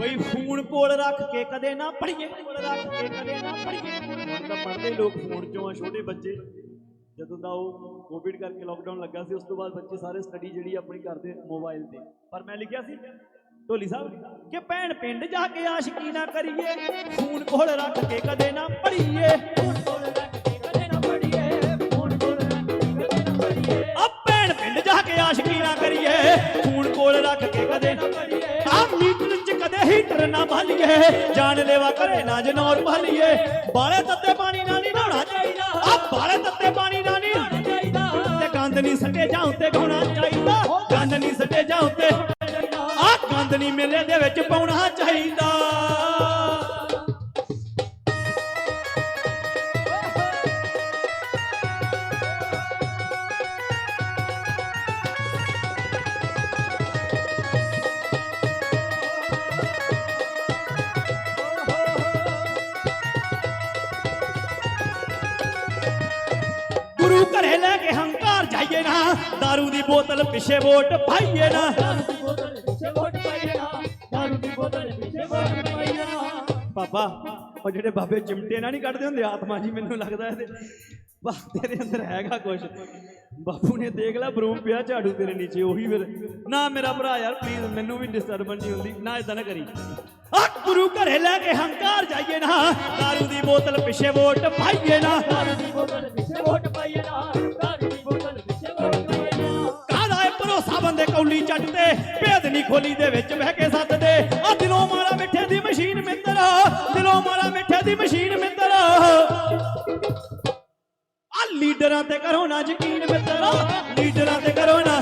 ਬਈ ਫੋਨ ਕੋਲ ਰੱਖ ਕੇ ਕਦੇ ਨਾ ਪੜੀਏ ਰੱਖ ਕੇ ਕਦੇ ਨਾ ਪੜੀਏ ਤਾਂ ਪੜਦੇ ਲੋਕ ਫੋਨ ਚੋਂ ਆ, ਛੋਟੇ ਬੱਚੇ। ਜਦੋਂ ਦਾ ਉਹ ਕੋਵਿਡ ਕਰਕੇ ਲੋਕਡਾਊਨ ਲੱਗਾ ਸੀ, ਉਸ ਤੋਂ ਬਾਅਦ ਬੱਚੇ ਸਾਰੇ ਸਟੱਡੀ ਜਿਹੜੀ ਆਪਣੀ ਕਰਦੇ ਮੋਬਾਈਲ ਤੇ। ਪਰ ਮੈਂ ਲਿਖਿਆ ਸੀ, ਢੋਲੀ ਸਾਹਿਬ, ਕਿ ਭੈਣ ਪਿੰਡ ਜਾ ਕੇ ਆਸ਼ਕੀ ਨਾ ਕਰੀਏ। ਫੋਨ ਕੋਲ ਰੱਖ ਕੇ ਕਦੇ ਨਾ ਪੜੀਏ ਨਾ ਭਾਲੀਏ। ਜਾਨ ਲੈਵਾ ਕਰੇ ਨਾ ਜਨੌਰ ਭਾਲੀਏ। ਬਾਲੇ ਤੱਤੇ ਪਾਣੀ ਨਾਲ ਨਹੀਂ ਨਹਾਉਣਾ ਚਾਹੀਦਾ। ਆ ਬਾਲੇ ਤੱਤੇ ਪਾਣੀ ਨਾਲ ਨਹੀਂ ਨਹਾਉਣਾ ਚਾਹੀਦਾ। ਤੇ ਗੰਦ ਨਹੀਂ ਸੱਟੇ ਜਾਂ ਉੱਤੇ ਗਾਉਣਾ ਚਾਹੀਦਾ। ਗੰਦ ਨਹੀਂ ਸੱਟੇ ਜਾਂ ਉੱਤੇ ਆ ਗੰਦ ਨਹੀਂ ਮੇਲੇ ਦੇ ਵਿੱਚ ਪਾਉਣਾ ਚਾਹੀਦਾ। ਲੈ ਕੇ ਹੰਕਾਰ ਜਾਈਏ ਨਾ। दारू ਦੀ ਬੋਤਲ ਪਿੱਛੇ ਵੋਟ ਪਾਈਏ ਨਾ। ਬਾਬਾ, ਉਹ ਜਿਹੜੇ ਬਾਬੇ ਚਿਮਟੇ ਨਾ ਨਹੀਂ ਕੱਢਦੇ ਹੁੰਦੇ, ਆਤਮਾ ਜੀ ਮੈਨੂੰ ਲੱਗਦਾ ਇਹਦੇ ਬਾ ਤੇਰੇ ਅੰਦਰ ਹੈਗਾ ਕੁਝ ਬਾਪੂ ਨੇ ਦੇਖ ਲਿਆ, ਬਰੂਮ ਪਿਆ, ਝਾੜੂ ਤੇਰੇ ਨੀਚੇ, ਉਹੀ ਫਿਰ। ਨਾ ਮੇਰਾ ਭਰਾ ਯਾਰ ਪਲੀਜ਼ ਮੈਨੂੰ ਵੀ ਡਿਸਟਰਬੈਂਸ ਨਹੀਂ ਹੁੰਦੀ, ਨਾ ਇਦਾਂ ਨਾ ਕਰੀ। ਗੁਰੂ ਘਰੇ ਲੈ ਕੇ ਹੰਕਾਰ ਜਾਈਏ ਨਾ। दारू ਦੀ ਬੋਤਲ ਪਿੱਛੇ ਵੋਟ ਪਾਈਏ ਨਾ। ਦਾਰੂ ਦੀ ਬੋਤਲ ਪਿੱਛੇ ਵੋਟ ਪਾਈਏ ਨਾ। ਦਾਰੂ ਦੀ ਬੋਤਲ ਪਿੱਛੇ ਵੋਟ ਪਾਈਏ ਨਾ। ਕਾਹਦਾ ਏ ਭਰੋਸਾ ਬੰਦੇ ਕੌਲੀ ਚੱਟ ਤੇ? ਭੇਦ ਨਹੀਂ ਖੋਲੀ ਦੇ ਵਿੱਚ ਬਹਿ ਕੇ ਸੱਦਦੇ ਆ ਦਿਲੋਂ ਮਾਰਾ ਮਿੱਠੇ ਦੀ ਮਸ਼ੀਨ ਮਿੰਦਰ। ਦਿਲੋਂ ਮਾਰਾ ਮਿੱਠੇ ਦੀ ਮਸ਼ੀਨ ਮਿੰਦਰ। ਆ ਲੀਡਰਾਂ ਤੇ ਕਰੋ ਨਾ ਯਕੀਨ ਮਿੱਤਰ। ਲੀਡਰਾਂ ਤੇ ਕਰੋ ਨਾ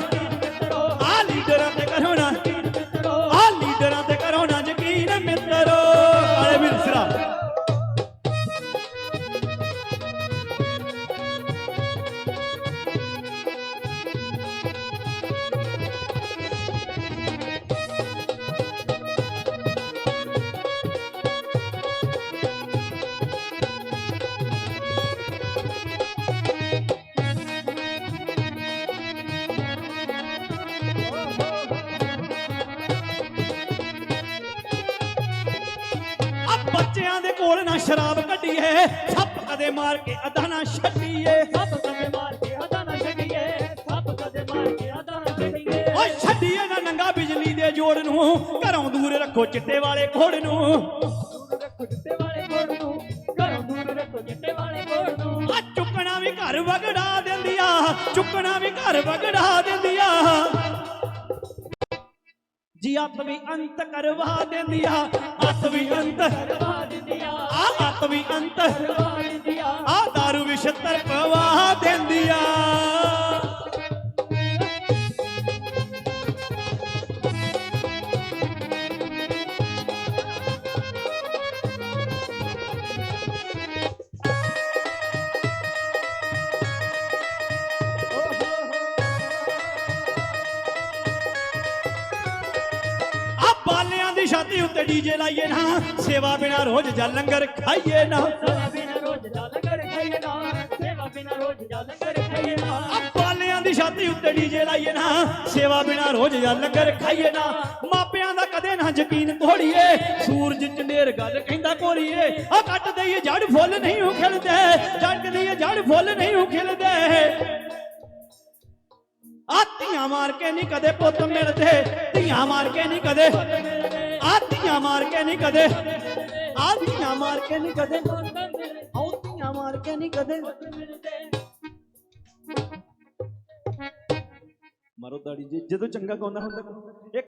ਆ ਲੀਡਰਾਂ ਤੇ ਕਰੋ ਨਾ ਬੱਚਿਆਂ ਦੇ ਕੋਲ ਨਾ ਸ਼ਰਾਬ ਕੱਢੀਏ। ਸੱਪ ਕਦੇ ਮਾਰ ਕੇ ਅਦਾ ਨਾ ਛੱਡੀਏ। ਸੱਪ ਕਦੇ ਮਾਰ ਕੇ ਆਦਾ ਨਾ ਛੱਡੀਏ। ਸੱਪ ਕਦੇ ਮਾਰ ਕੇ ਆਦਾ ਨਾ ਛੱਡੀਏ। ਓਏ ਛੱਡੀਏ ਨਾ ਨੰਗਾ ਬਿਜਲੀ ਦੇ ਜੋੜ ਨੂੰ। ਘਰੋਂ ਦੂਰ ਰੱਖੋ ਚਿੱਟੇ ਵਾਲੇ ਘੋੜ ਨੂੰ। ਦੂਰ ਰੱਖੋ ਚਿੱਟੇ ਵਾਲੇ ਕੋੜ ਨੂੰ ਘਰੋਂ ਦੂਰ ਰੱਖੋ ਚਿੱਟੇ ਵਾਲੇ ਕੋੜ ਨੂੰ ਆ ਚੁੱਕਣਾ ਵੀ ਘਰ ਵਗੜਾ ਦਿੰਦੀਆਂ। ਚੁੱਕਣਾ ਵੀ ਘਰ ਵਗੜਾ ਦਿੰਦੀਆਂ। ਜੀ ਅੱਤ ਵੀ ਅੰਤ ਕਰਵਾ ਦਿੰਦੀਆਂ। ਅੱਤ ਵੀ ਅੰਤ ਕਰਵਾ ਆ ਅੱਤ ਦੀ ਛਾਤੀ ਉੱਤੇ ਡੀਜੇ ਲਾਈਏ ਨਾ ਸੇਵਾ ਬਿਨਾ ਰੋਜ਼ ਜਾਂ ਲੰਗਰ ਖਾਈਏ ਨਾ। ਸੇਵਾ ਬਿਨਾ ਰੋਜ਼ ਦਾ ਲੰਗਰ ਖਾਈਏ ਨਾ ਸੇਵਾ ਬਿਨਾ ਰੋਜ਼ ਦਾ ਲੰਗਰ ਖਾਈਏ ਨਾ। ਦੀ ਛਾਤੀ ਉੱਤੇ ਡੀਜੇ ਲਾਈਏ ਨਾ ਸੇਵਾ ਬਿਨਾ ਰੋਜ਼ ਜਾਂ ਲੰਗਰ ਖਾਈਏ ਨਾ। ਮਾਪਿਆਂ ਦਾ ਕਦੇ ਨਾ ਯਕੀਨ ਤੋੜੀਏ ਸੂਰਜ ਚੰਡੇਰ ਗੱਲ ਕਹਿੰਦਾ ਕੋਰੀਏ ਆ ਕੱਟ ਦਈਏ ਜੜ ਫੁੱਲ ਨਹੀਂ ਉਹ ਖਿਲਦੇ ਜੜ ਦਈਏ ਜੜ ਫੁੱਲ ਨਹੀਂ ਉਹ ਖਿਲਦੇ। ਆ ਧੀਆਂ ਮਾਰ ਕੇ ਨਹੀਂ ਕਦੇ ਪੁੱਤ ਮਿਲਦੇ ਧੀਆਂ ਮਾਰ ਕੇ ਨਹੀਂ ਕਦੇ ਆ ਮਾਰ ਕੇ ਨਹੀਂ ਕਦੇ। ਆ ਧੀਆਂ ਮਾਰ ਕੇ ਨਹੀਂ ਕਦੇ। ਆਉ ਮਾਰ ਕੇ ਨਹੀਂ ਕਦੇ। ਮਾਰੋ ਦਾੜੀ, ਜੀ ਜਦੋਂ ਚੰਗਾ ਗਾਉਂਦਾ ਹੁੰਦਾ, ਇੱਕ